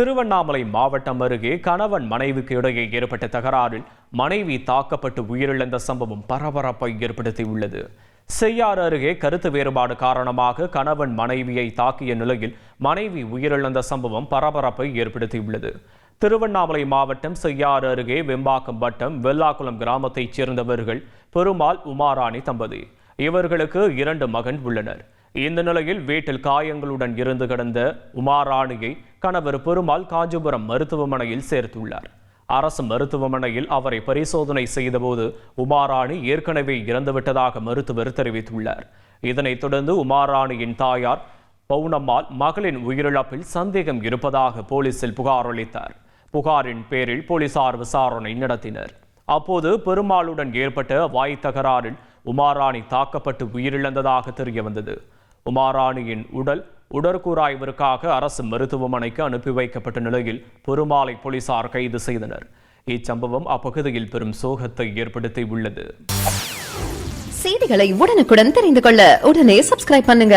திருவண்ணாமலை மாவட்டம் அருகே கணவன் மனைவிக்கு இடையே ஏற்பட்ட தகராறில் மனைவி தாக்கப்பட்டு உயிரிழந்த சம்பவம் பரபரப்பை ஏற்படுத்தியுள்ளது. செய்யாறு அருகே கருத்து வேறுபாடு காரணமாக கணவன் மனைவியை தாக்கிய நிலையில் மனைவி உயிரிழந்த சம்பவம் பரபரப்பை ஏற்படுத்தியுள்ளது. திருவண்ணாமலை மாவட்டம் செய்யாறு அருகே வெம்பாக்கம் வட்டம் வெள்ளாக்குளம் கிராமத்தைச் சேர்ந்தவர்கள் பெருமாள் உமாராணி தம்பதி. இவர்களுக்கு இரண்டு மகன் உள்ளனர். இந்த நிலையில் வீட்டில் காயங்களுடன் இருந்து கிடந்த உமாராணியை கணவர் பெருமாள் காஞ்சிபுரம் மருத்துவமனையில் சேர்த்துள்ளார். அரசு மருத்துவமனையில் அவரை பரிசோதனை செய்தபோது உமாராணி ஏற்கனவே இறந்துவிட்டதாக மருத்துவர் தெரிவித்துள்ளார். இதனைத் தொடர்ந்து உமாராணியின் தாயார் பவுனம்மாள் மகளின் உயிரிழப்பில் சந்தேகம் இருப்பதாக போலீசில் புகார் அளித்தார். புகாரின் பேரில் போலீசார் விசாரணை நடத்தினர். அப்போது பெருமாளுடன் ஏற்பட்ட வாய் தகராறில் உமாராணி தாக்கப்பட்டு உயிரிழந்ததாக தெரிய வந்தது உமாராணியின் உடல் உடற்கூறாய்விற்காக அரசு மருத்துவமனைக்கு அனுப்பி வைக்கப்பட்ட நிலையில் பெருமாளை போலீசார் கைது செய்தனர். இச்சம்பவம் அப்பகுதியில் பெரும் சோகத்தை ஏற்படுத்தி உள்ளது. செய்திகளை உடனுக்குடன் தெரிந்து கொள்ள உடனே சப்ஸ்கிரைப் பண்ணுங்க.